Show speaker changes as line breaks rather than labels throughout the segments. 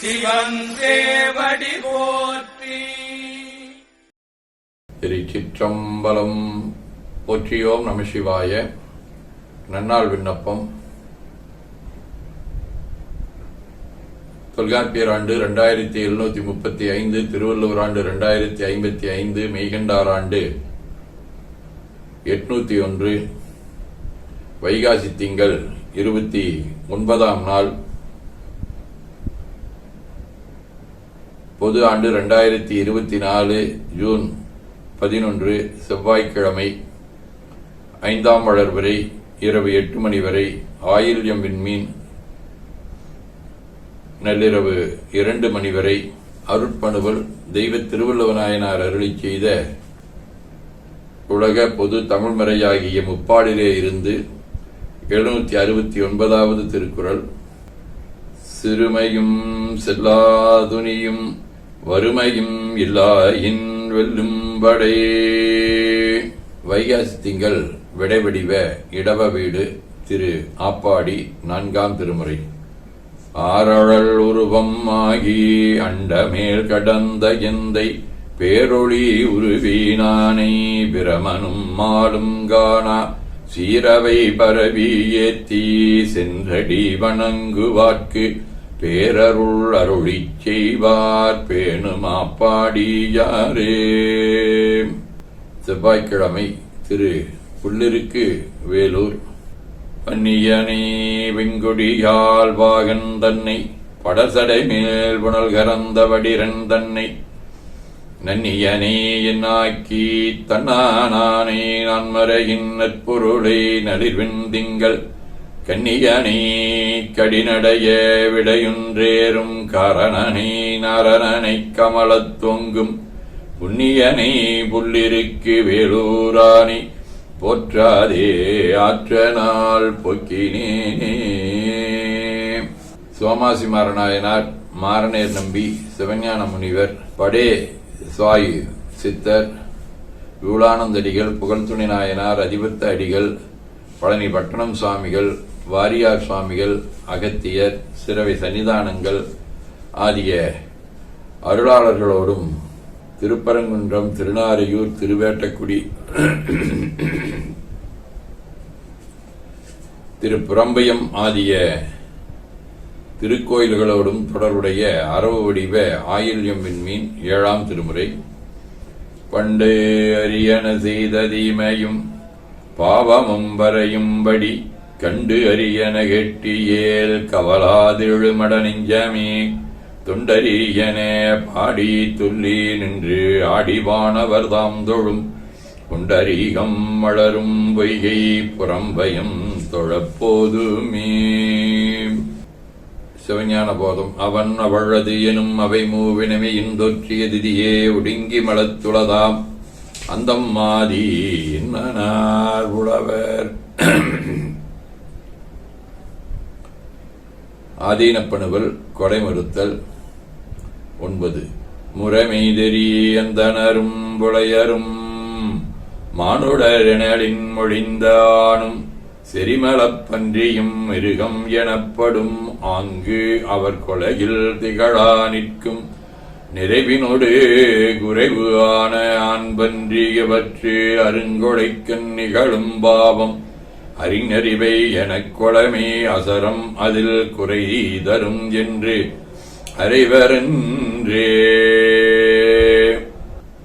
சிவன் தேவடி போற்றி.
திருச்சிற்றம்பலம். போற்றியோம் நம சிவாய. நன்னாள் விண்ணப்பம். தொல்காப்பியர் ஆண்டு ரெண்டாயிரத்தி எழுநூத்தி முப்பத்தி ஐந்து திருவள்ளுவர் ஆண்டு ரெண்டாயிரத்தி ஐம்பத்தி ஐந்து மெய்கண்டார் ஆண்டு எட்நூத்தி ஒன்று. வைகாசி திங்கள் இருபத்தி ஒன்பதாம் நாள். பொது ஆண்டு ரெண்டாயிரத்தி இருபத்தி நாலு ஜூன் பதினொன்று செவ்வாய்க்கிழமை ஐந்தாம் வளர்வரை இரவு எட்டு மணி வரை ஆயில்யம் விண்மீன் நள்ளிரவு இரண்டு மணி வரை அருட்பணுவல் தெய்வ திருவள்ளுவநாயனார் அருளி செய்த உலக பொது தமிழ்மறையாகிய முப்பாடிலே இருந்து எழுநூத்தி அறுபத்தி ஒன்பதாவது திருக்குறள். சிறுமையும் செல்லாதுனியும் வறுமையும் இல்லாயின் வெல்லும் படே வைகாசி திங்கள் விடைவடிவ இடவ வீடு திரு ஆப்பாடி நான்காம் திருமுறை. ஆரழல் உருவம் ஆகி அண்டமேல் கடந்த எந்தை பேரொளி உருவினானை பிரமனும் மாலும் காணா. சீரவை பரவி ஏத்தி சென்றடி வணங்குவார்க்கு பேரருள் அருளிச் செய்வார் பேணுமாப்பாடியாரே செவ்வாய்க்கிழமை திரு புள்ளிருக்கு வேலூர். பன்னியனே வெங்கொடியால் வாகன் தன்னை படசடை மேல் புனல் கரந்த வடிரன் தன்னை. நன்னியனே என்னாக்கி தன்னானே நன்மறையின் நற்பொருளை நளிர்வின் திங்கள். கன்னியனே கடினடைய விடையுன்றேறும் காரணனே நரணனை கமலத் தொங்கும் புண்ணியனை புள்ளிருக்கு வேலூராணி போற்றாதே ஆற்ற நாள் பொக்கினேனே சோமாசி மாரநாயனார் மாரநேர் நம்பி சிவஞான முனிவர் படே சுவாயு சித்தர் விவுளானந்தடிகள் புகழ்துணை நாயனார் அதிபத்த அடிகள் பழனி பட்டணம் சுவாமிகள் வாரியார் சுவாமிகள் அகத்தியர் சிறவை சன்னிதானங்கள் ஆகிய அருளாளர்களோடும் திருப்பரங்குன்றம் திருநாரையூர் திருவேட்டக்குடி திருப்புறம்பயம் ஆகிய திருக்கோயில்களோடும் தொடர்புடைய அரவு வடிவ ஆயில்யம் விண்மீன் ஏழாம் திருமுறை. பண்டு அரியன செய்த தீமையும் பாவமும் வரையும்படி கண்டு அரியன கெட்டியேல் கவலாதெழுமட நெஞ்சமே தொண்டரியன பாடி துள்ளி நின்று ஆடிவானவர் தாம் தொழும். குண்டரீகம் வளரும் பொய்கை புறம்பயம் தொழப்போதுமே. சிவஞான போதம் அவன் அவளது எனும் அவை மூவினமே இந்தொற்றிய திதியே ஒடுங்கி மலத்துளதாம் அந்தம் மாதி என்னனார் உழவர். ஆதீனப்பணுவல் கொடைமறுத்தல் ஒன்பது. முறைமெய்தெறி அந்தனரும் புலையரும் மானுடரினலின் மொழிந்தானும் செரிமலப்பன்றியும் மிருகம் எனப்படும் ஆங்கு அவர் கொலையில் திகழா நிற்கும் நிறைவினொடு குறைவு ஆன ஆண்பன்றியவற்று அருங்கொடைக்கண் நிகழும் பாவம். அறிஞறிவை எனக் கொளமே அசரம் அதில் குறை தரும் என்று அறிவரன்றே.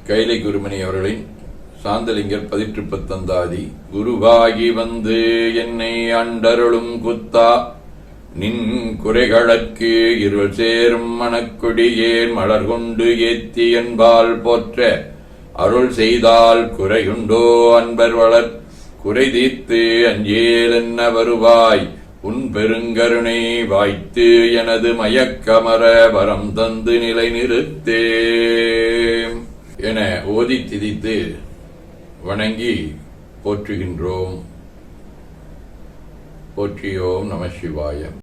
கைலை குருமணி அவர்களின் சாந்தலிங்கர் பதிற்று பத்தந்தாதி குருவாகி வந்து என்னை அண்டருளும் குத்தா. நின் குறைகளற்கு இருள் சேரும் மணக்குடியேன் மலர் கொண்டு ஏத்தி என்பால் போற்ற. அருள் செய்தால் குறையுண்டோ அன்பர் வளர். குறை தீர்த்து அஞ்சேல் என்ன வருவாய்? உன் பெருங்கருணை வாய்த்து எனது மயக்கமர வரம் தந்து நிலை நிறுத்தே என ஓதி திதித்து வணங்கி போற்றுகின்றோம். போற்றியோம் நம சிவாயம்